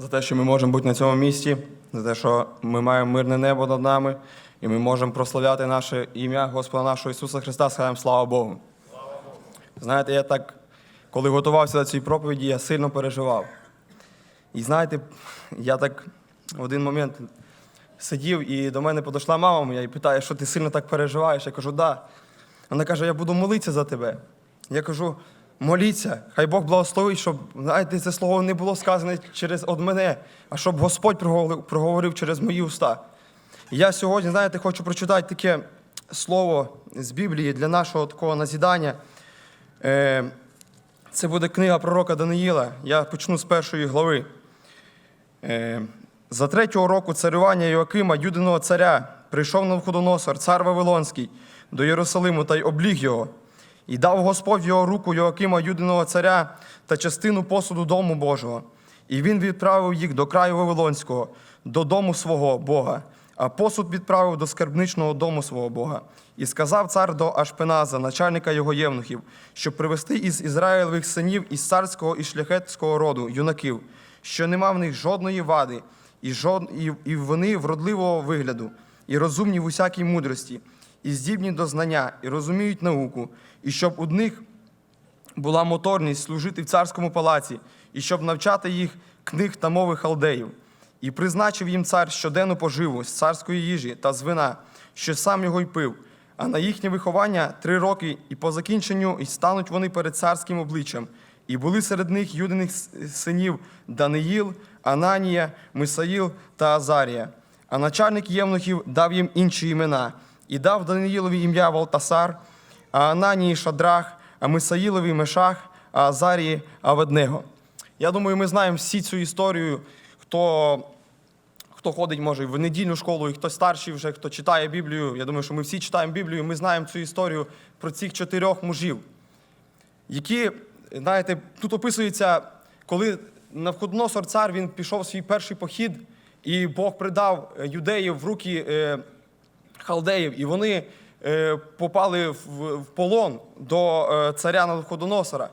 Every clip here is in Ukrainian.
за те, що ми можемо бути на цьому місці, за те, що ми маємо мирне небо над нами, і ми можемо прославляти наше ім'я Господа нашого Ісуса Христа, скажемо слава Богу. Знаєте, я так, коли готувався до цієї проповіді, я сильно переживав. І знаєте, я так в один момент сидів, і до мене підійшла мама моя і питає, що ти сильно так переживаєш. Я кажу, да. Вона каже, я буду молитися за тебе. Я кажу, моліться, хай Бог благословить, щоб знаєте, це слово не було сказане через од мене, а щоб Господь проговорив, проговорив через мої уста. Я сьогодні, знаєте, хочу прочитати таке слово з Біблії для нашого такого назідання. Е, Це буде книга пророка Даниїла. Я почну з першої глави. Е, За третього року царювання Йоакима, юдиного царя, прийшов Навходоносор, цар Вавилонський, до Єрусалиму та й обліг його. І дав Господь його руку Йоакима, юдиного царя, та частину посуду дому Божого. І він відправив їх до краю Вавилонського, до дому свого Бога, а посуд відправив до скарбничного дому свого Бога. І сказав цар до Ашпеназа, начальника його євнухів, щоб привести із Ізраїлевих синів із царського і шляхетського роду юнаків, що нема в них жодної вади, і, жод... і вони вродливого вигляду, і розумні в усякій мудрості, і здібні до знання, і розуміють науку, і щоб у них була моторність служити в царському палаці, і щоб навчати їх книг та мови халдеїв. І призначив їм цар щоденну поживу з царської їжі та з вина, що сам його й пив. А на їхнє виховання три роки, і по закінченню і стануть вони перед царським обличчям. І були серед них юдиних синів Даниїл, Ананія, Мисаїл та Азарія. А начальник євнухів дав їм інші імена, і дав Даниїлові ім'я Валтасар, Ананії Шадрах, Мисаїлові Мешах, Азарії Аведнего. Я думаю, ми знаємо всі цю історію, хто, хто ходить, може, в недільну школу, і хто старший вже, хто читає Біблію. Я думаю, що ми всі читаємо Біблію, ми знаємо цю історію про цих чотирьох мужів, які, знаєте, тут описується, коли Навходоносор цар він пішов в свій перший похід, і Бог придав е, юдеїв в руки е, халдеїв, і вони попали в, полон до е, царя Навходоносора.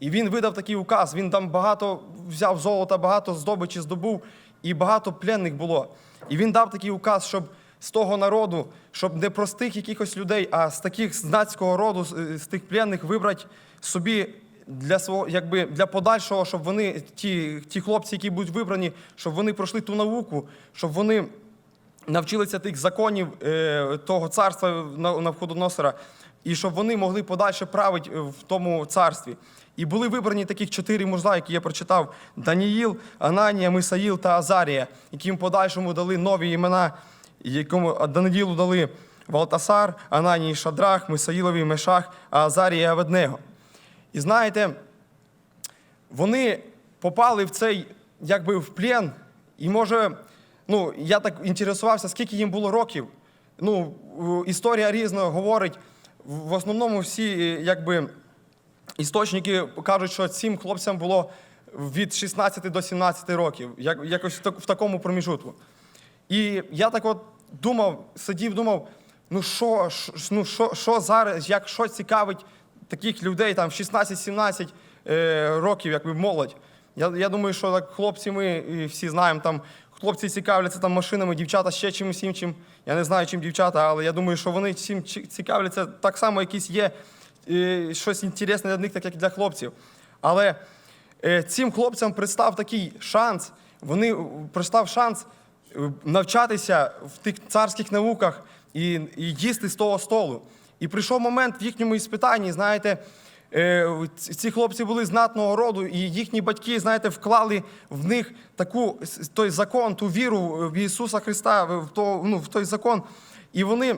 І він видав такий указ. Він там багато взяв золота, багато здобичі здобув, і багато пленних було. І він дав такий указ, щоб з того народу, щоб не простих якихось людей, а з таких знацького роду, з тих пленних вибрати собі для свого, якби для подальшого, щоб вони, ті, ті хлопці, які будуть вибрані, щоб вони пройшли ту науку, щоб вони навчилися тих законів е, того царства на- Навходоносора, і щоб вони могли подальше правити е, в тому царстві. І були вибрані таких чотири мужа, які я прочитав: Даніїл, Ананія, Мисаїл та Азарія, яким подальшому дали нові імена, якому Даниїлу дали Валтасар, Ананії Шадрах, Мисаїлові Мешах, а Азарії Аведнего. І знаєте, вони попали в цей якби в плен, і може, ну, я так інтересувався, скільки їм було років. Ну, історія різна говорить. В основному всі е, якби, істочники кажуть, що цим хлопцям було від 16 до 17 років, як, якось в так- в такому проміжутку. І я так от думав, сидів, думав, ну що, ну що, що зараз, як що цікавить таких людей там в 16-17 е, років, якби молодь. Я, я думаю, що так хлопці ми всі знаємо, там хлопці цікавляться там машинами, дівчата ще чимось іншим. Я не знаю, чим дівчата, але я думаю, що вони чи- цікавляться так само, якісь є е, щось інтересне для них, так як і для хлопців. Але е, цим хлопцям пристав такий шанс, вони пристав шанс е, навчатися в тих царських науках і, і їсти з того столу. І прийшов момент в їхньому іспитанні, знаєте, е, ці ці хлопці були знатного роду, і їхні батьки, знаєте, вклали в них таку той закон, ту віру в Ісуса Христа, в, то, ну, в той закон. І вони.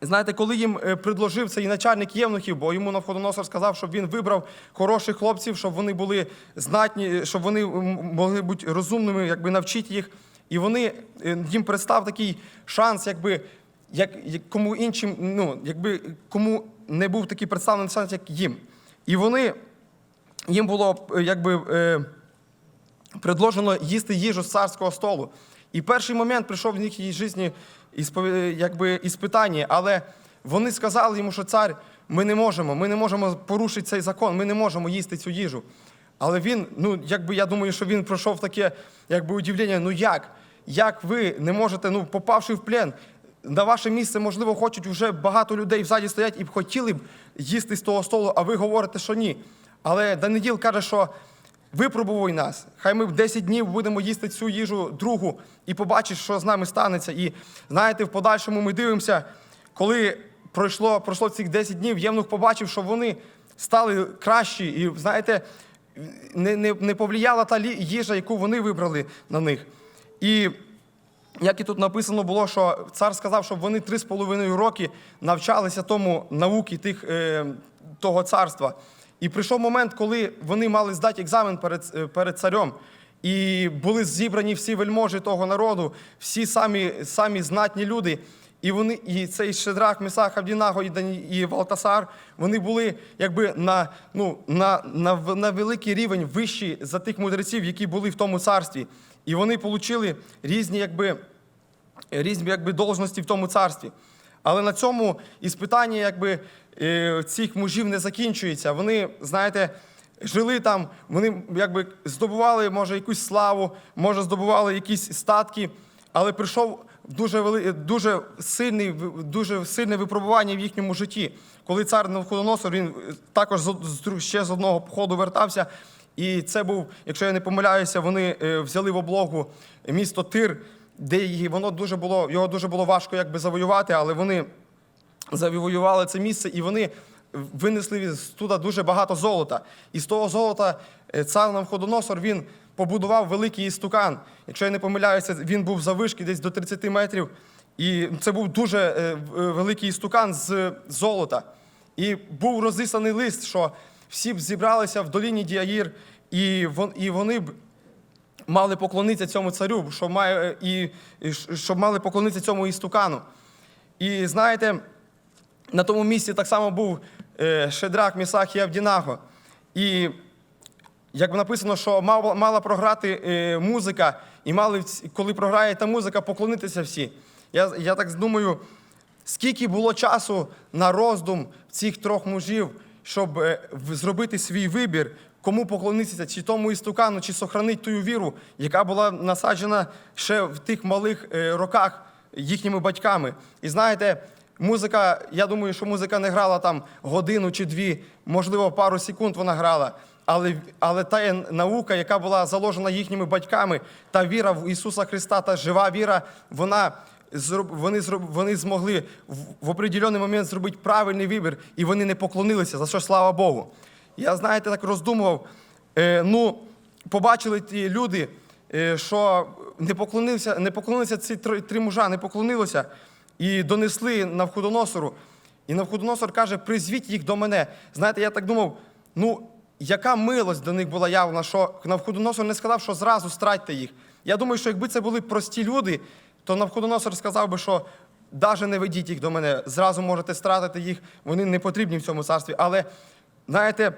Знаєте, коли їм е, предложив цей начальник євнухів, бо йому Навходоносор сказав, щоб він вибрав хороших хлопців, щоб вони були знатні, щоб вони могли бути розумними, якби навчити їх. І вони е, їм представ такий шанс, якби як, як кому іншим, ну якби кому не був такий представлений шанс, як їм. І вони їм було е, якби. Е, предложено їсти їжу з царського столу. І перший момент прийшов в їхній житті іспові- якби іспитання, але вони сказали йому, що цар, ми не можемо, ми не можемо порушити цей закон, ми не можемо їсти цю їжу. Але він, ну якби я думаю, що він пройшов таке, якби удивлення, ну як? Як ви не можете, ну попавши в плен, на ваше місце, можливо, хочуть вже багато людей взаді стоять і б хотіли б їсти з того столу, а ви говорите, що ні. Але Даниділ каже, що випробуй нас. Хай ми в 10 днів будемо їсти цю їжу другу і побачиш, що з нами станеться. І знаєте, в подальшому ми дивимося, коли пройшло, пройшло цих 10 днів, Євнух побачив, що вони стали кращі. І знаєте, не, не, не повлияла та їжа, яку вони вибрали на них. І як і тут написано було, що цар сказав, щоб вони три з половиною роки навчалися тому науки тих, е, того царства. І прийшов момент, коли вони мали здати екзамен перед, е, перед царем. І були зібрані всі вельможі того народу, всі самі, самі знатні люди. І вони, і цей Шедрах, Месах, Авдінаго і, Дані, і Валтасар, вони були якби на, ну, на, на, на великий рівень вищі за тих мудреців, які були в тому царстві. І вони отримали різні, якби, різні якби, должності в тому царстві. Але на цьому іспитання якби, е, цих мужів не закінчується. Вони, знаєте, жили там, вони якби здобували, може, якусь славу, може, здобували якісь статки, але прийшов дуже, вели, дуже, сильний, дуже сильне випробування в їхньому житті. Коли цар Навходоносор, він е, також ще з одного походу вертався. І це був, якщо я не помиляюся, вони е, взяли в облогу місто Тир, де її- воно дуже було, його дуже було важко якби завоювати, але вони завоювали це місце і вони винесли туди дуже багато золота. І з того золота е, цар Навходоносор він побудував великий істукан. Якщо я не помиляюся, він був завишки десь до 30 метрів. І це був дуже е, великий істукан з золота. І був розісланий лист, що всі б зібралися в доліні Діаїр, і вон- і вони б мали поклонитися цьому царю, щоб, має, і, і щоб мали поклонитися цьому істукану. І знаєте, на тому місці так само був е, Шедрак, Місах і Авдінаго. І як написано, що мала, мала програти е, музика, і мали, коли програє та музика, поклонитися всі. Я, я так думаю, скільки було часу на роздум цих трьох мужів, щоб е, зробити свій вибір, кому поклонитися, чи тому істукану, чи сохранити ту віру, яка була насаджена ще в тих малих е, роках їхніми батьками. І знаєте, музика, я думаю, що музика не грала там годину чи дві, можливо, пару секунд вона грала. Але, але та наука, яка була заложена їхніми батьками, та віра в Ісуса Христа, та жива віра, вона вони, вони змогли в, в определений момент зробити правильний вибір, і вони не поклонилися, за що слава Богу. Я, знаєте, так роздумував. Е, ну, побачили ті люди, е, що не поклонилися, не поклонилися ці три, три мужа, не поклонилися і донесли Навходоносору. І Навходоносор каже: призвіть їх до мене. Знаєте, я так думав, ну, яка милость до них була явна, що Навходоносор не сказав, що зразу стратьте їх. Я думаю, що якби це були прості люди, то Навходоносор сказав би, що навіть не ведіть їх до мене, зразу можете стратити їх, вони не потрібні в цьому царстві. Але знаєте,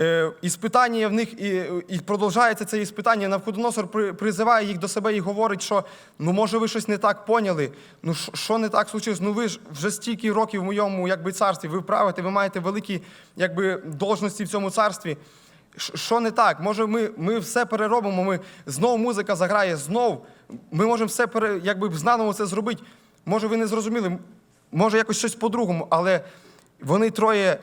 е, іспитання в них і, і продовжується це іспитання. Навходоносор призиває їх до себе і говорить, що ну може ви щось не так поняли. Ну що не так случилось? Ну ви ж вже стільки років в моєму якби царстві. Ви правите, ви маєте великі якби должності в цьому царстві. Що не так? Може, ми, ми все переробимо, ми знову музика заграє, знов. Ми можемо все пере, якби знаново це зробити. Може, ви не зрозуміли, може якось щось по-другому, але вони троє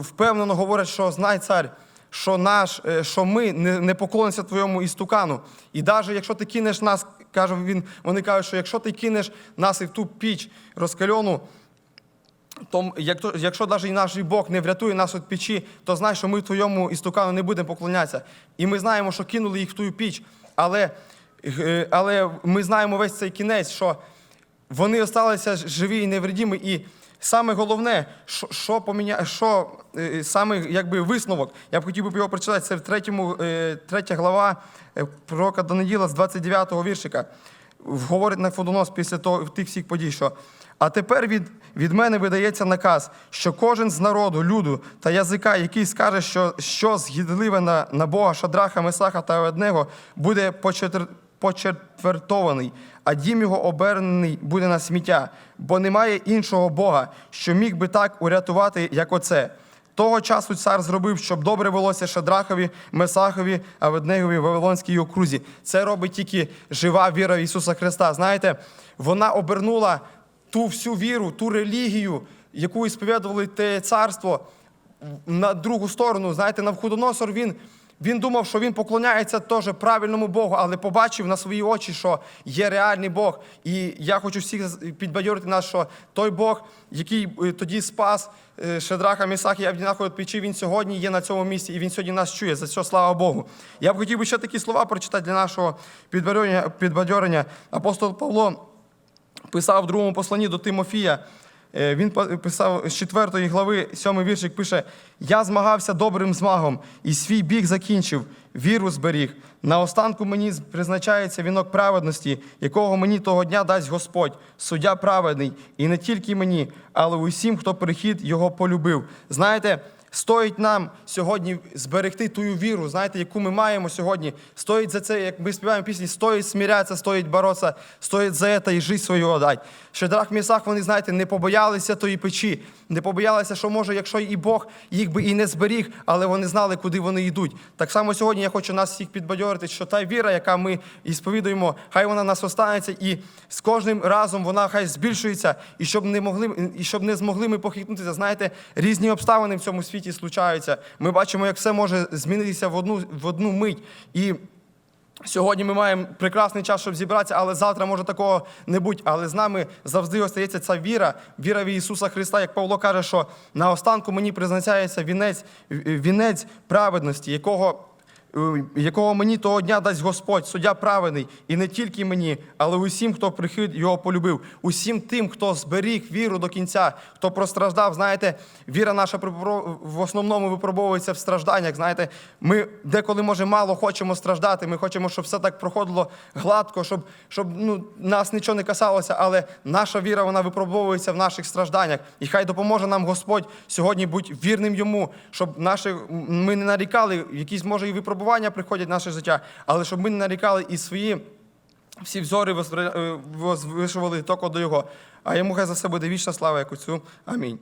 впевнено говорять, що знай цар, що наш, е, що ми не, не поклонимося твоєму істукану. І навіть якщо ти кинеш нас, каже він, вони кажуть, що якщо ти кинеш нас і в ту піч розкальону, то якщо, навіть і наш Бог не врятує нас від печі, то знай, що ми твоєму істукану не будемо поклонятися. І ми знаємо, що кинули їх в ту піч, але, але ми знаємо весь цей кінець, що вони залишилися живі і невредімі. І саме головне, що, що поміня, що е, саме якби висновок, я б хотів би його прочитати, це в третьому, е, третя глава е, пророка Даниїла з 29-го віршика. Говорить Нафодонос після того, тих всіх подій, що а тепер від, від мене видається наказ, що кожен з народу, люду та язика, який скаже, що, що згідливе на, на Бога, Шадраха, Месаха та одного, буде почетр, почетвертований, а дім його обернений буде на сміття, бо немає іншого Бога, що міг би так урятувати, як оце. Того часу цар зробив, щоб добре велося Шадрахові, Месахові, Аведнегові, Вавилонській окрузі. Це робить тільки жива віра в Ісуса Христа. Знаєте, вона обернула ту всю віру, ту релігію, яку ісповідували те царство на другу сторону. Знаєте, Навходоносор він. Він думав, що він поклоняється теж правильному Богу, але побачив на свої очі, що є реальний Бог. І я хочу всіх підбадьорити нас, що той Бог, який е, тоді спас е, Шедраха, Місаха і Авдінаха від печі, він сьогодні є на цьому місці, і він сьогодні нас чує. За що слава Богу. Я б хотів би ще такі слова прочитати для нашого підбадьорення. Апостол Павло писав в другому посланні до Тимофія. Е, Він писав з 4 глави, 7 віршик пише: Я змагався добрим змагом, і свій біг закінчив, віру зберіг. На останку мені призначається вінок праведності, якого мені того дня дасть Господь, суддя праведний, і не тільки мені, але усім, хто прихід його полюбив. Знаєте, Стоїть нам сьогодні зберегти ту віру, знаєте, яку ми маємо сьогодні. Стоїть за це, як ми співаємо пісні, стоїть смирятися, стоїть боротися, стоїть за це і життя свою отдать. Шедрах Місах, вони, знаєте, не побоялися тої печі, не побоялися, що може, якщо і Бог їх би і не зберіг, але вони знали, куди вони йдуть. Так само сьогодні я хочу нас всіх підбадьорити, що та віра, яка ми і сповідуємо, хай вона нас останеться, і з кожним разом вона хай збільшується, і щоб не могли, і щоб не змогли ми похитнутися. Знаєте, різні обставини в цьому світі случаються. Ми бачимо, як все може змінитися в одну, в одну мить. І Сьогодні ми маємо прекрасний час, щоб зібратися, але завтра може такого не бути. Але з нами завжди остається ця віра, віра в Ісуса Христа. Як Павло каже, що на останку мені призначається вінець, вінець праведності, якого, якого мені того дня дасть Господь, суддя праведний, і не тільки мені, але усім, хто прихід його полюбив, усім тим, хто зберіг віру до кінця, хто простраждав. Знаєте, віра наша в основному випробовується в стражданнях. Знаєте, ми деколи, може, мало хочемо страждати. Ми хочемо, щоб все так проходило гладко, щоб, щоб ну, нас нічого не касалося, але наша віра вона випробовується в наших стражданнях. І хай допоможе нам Господь сьогодні бути вірним йому, щоб наші, ми не нарікали, якісь може і випробування приходять в наше життя, але щоб ми не нарікали і свої. Всі взори е, возвишували тільки до Його. А йому хай за все буде вічна слава, як цю. Амінь.